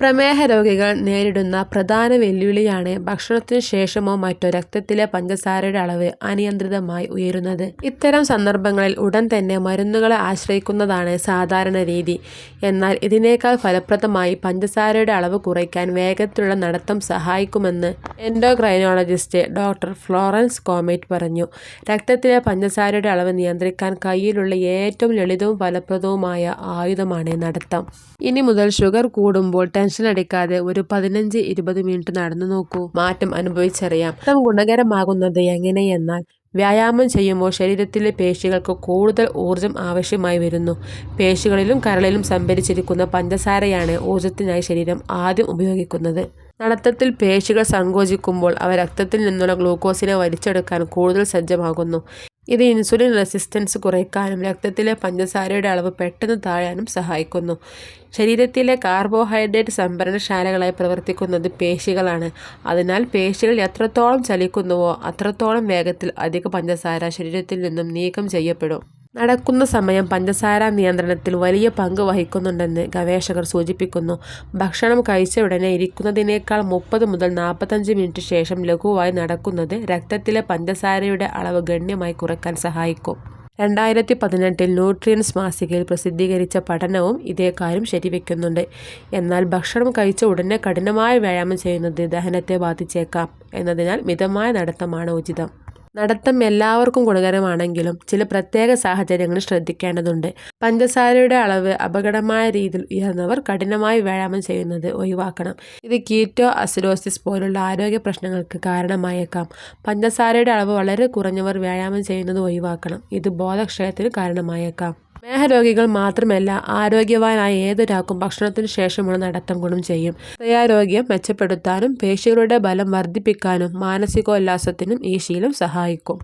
പ്രമേഹ രോഗികൾ നേരിടുന്ന പ്രധാന വെല്ലുവിളിയാണ് ഭക്ഷണത്തിനു ശേഷമോ മറ്റോ രക്തത്തിലെ പഞ്ചസാരയുടെ അളവ് അനിയന്ത്രിതമായി ഉയരുന്നത്. ഇത്തരം സന്ദർഭങ്ങളിൽ ഉടൻ തന്നെ മരുന്നുകളെ ആശ്രയിക്കുന്നതാണ് സാധാരണ രീതി. എന്നാൽ ഇതിനേക്കാൾ ഫലപ്രദമായി പഞ്ചസാരയുടെ അളവ് കുറയ്ക്കാൻ വേഗത്തിലുള്ള നടത്തം സഹായിക്കുമെന്ന് എൻഡോക്രൈനോളജിസ്റ്റ് ഡോക്ടർ ഫ്ലോറൻസ് കോമേറ്റ് പറഞ്ഞു. രക്തത്തിലെ പഞ്ചസാരയുടെ അളവ് നിയന്ത്രിക്കാൻ കയ്യിലുള്ള ഏറ്റവും ലളിതവും ഫലപ്രദവുമായ ആയുധമാണ് നടത്തം. ഇനി മുതൽ ഷുഗർ കൂടുമ്പോൾ ടെൻഷനടിക്കാതെ ഒരു പതിനഞ്ച് ഇരുപത് മിനിറ്റ് നടന്നു നോക്കൂ. മാറ്റം അനുഭവിച്ചറിയാം. നാം ഗുണകരമാകുന്നത് എങ്ങനെയെന്നാൽ വ്യായാമം ചെയ്യുമ്പോൾ ശരീരത്തിലെ പേശികൾക്ക് കൂടുതൽ ഊർജം ആവശ്യമായി വരുന്നു. പേശികളിലും കരളിലും സംഭരിച്ചിരിക്കുന്ന പഞ്ചസാരയാണ് ഊർജത്തിനായി ശരീരം ആദ്യം ഉപയോഗിക്കുന്നത്. നടത്തത്തിൽ പേശികൾ സങ്കോചിക്കുമ്പോൾ അവ രക്തത്തിൽ നിന്നുള്ള ഗ്ലൂക്കോസിനെ വലിച്ചെടുക്കാൻ കൂടുതൽ സജ്ജമാകുന്നു. ഇത് ഇൻസുലിൻ റെസിസ്റ്റൻസ് കുറയ്ക്കാനും രക്തത്തിലെ പഞ്ചസാരയുടെ അളവ് പെട്ടെന്ന് താഴാനും സഹായിക്കുന്നു. ശരീരത്തിലെ കാർബോഹൈഡ്രേറ്റ് സംഭരണശാലകളായി പ്രവർത്തിക്കുന്നത് പേശികളാണ്. അതിനാൽ പേശികൾ എത്രത്തോളം ചലിക്കുന്നുവോ അത്രത്തോളം വേഗത്തിൽ അധിക പഞ്ചസാര ശരീരത്തിൽ നിന്നും നീക്കം ചെയ്യപ്പെടും. നടക്കുന്ന സമയം പഞ്ചസാര നിയന്ത്രണത്തിൽ വലിയ പങ്ക് വഹിക്കുന്നുണ്ടെന്ന് ഗവേഷകർ സൂചിപ്പിക്കുന്നു. ഭക്ഷണം കഴിച്ച ഉടനെ ഇരിക്കുന്നതിനേക്കാൾ മുപ്പത് മുതൽ നാൽപ്പത്തഞ്ച് മിനിറ്റ് ശേഷം ലഘുവായി നടക്കുന്നത് രക്തത്തിലെ പഞ്ചസാരയുടെ അളവ് ഗണ്യമായി കുറയ്ക്കാൻ സഹായിക്കും. രണ്ടായിരത്തി പതിനെട്ടിൽ ന്യൂട്രിയൻസ് മാസികയിൽ പ്രസിദ്ധീകരിച്ച പഠനവും ഇതേ കാര്യം ശരിവെക്കുന്നുണ്ട്. എന്നാൽ ഭക്ഷണം കഴിച്ച ഉടനെ കഠിനമായ വ്യായാമം ചെയ്യുന്നത് ദഹനത്തെ ബാധിച്ചേക്കാം എന്നതിനാൽ മിതമായ നടത്തമാണ് ഉചിതം. നടത്തം എല്ലാവർക്കും ഗുണകരമാണെങ്കിലും ചില പ്രത്യേക സാഹചര്യങ്ങൾ ശ്രദ്ധിക്കേണ്ടതുണ്ട്. പഞ്ചസാരയുടെ അളവ് അപകടമായ രീതിയിൽ ഉയർന്നവർ കഠിനമായി വ്യായാമം ചെയ്യുന്നത് ഒഴിവാക്കണം. ഇത് കീറ്റോ അസിഡോസിസ് പോലുള്ള ആരോഗ്യ പ്രശ്നങ്ങൾക്ക് കാരണമായേക്കാം. പഞ്ചസാരയുടെ അളവ് വളരെ കുറഞ്ഞവർ വ്യായാമം ചെയ്യുന്നത് ഒഴിവാക്കണം. ഇത് ബോധക്ഷയത്തിന് കാരണമായേക്കാം. പ്രമേഹ രോഗികൾ മാത്രമല്ല ആരോഗ്യവാനായ ഏതൊരാൾക്കും ഭക്ഷണത്തിന് ശേഷമുള്ള നടത്തം ഗുണം ചെയ്യും. ഹൃദയാരോഗ്യം മെച്ചപ്പെടുത്താനും പേശികളുടെ ബലം വർദ്ധിപ്പിക്കാനും മാനസികോല്ലാസത്തിനും ഈ ശീലം സഹായിക്കും.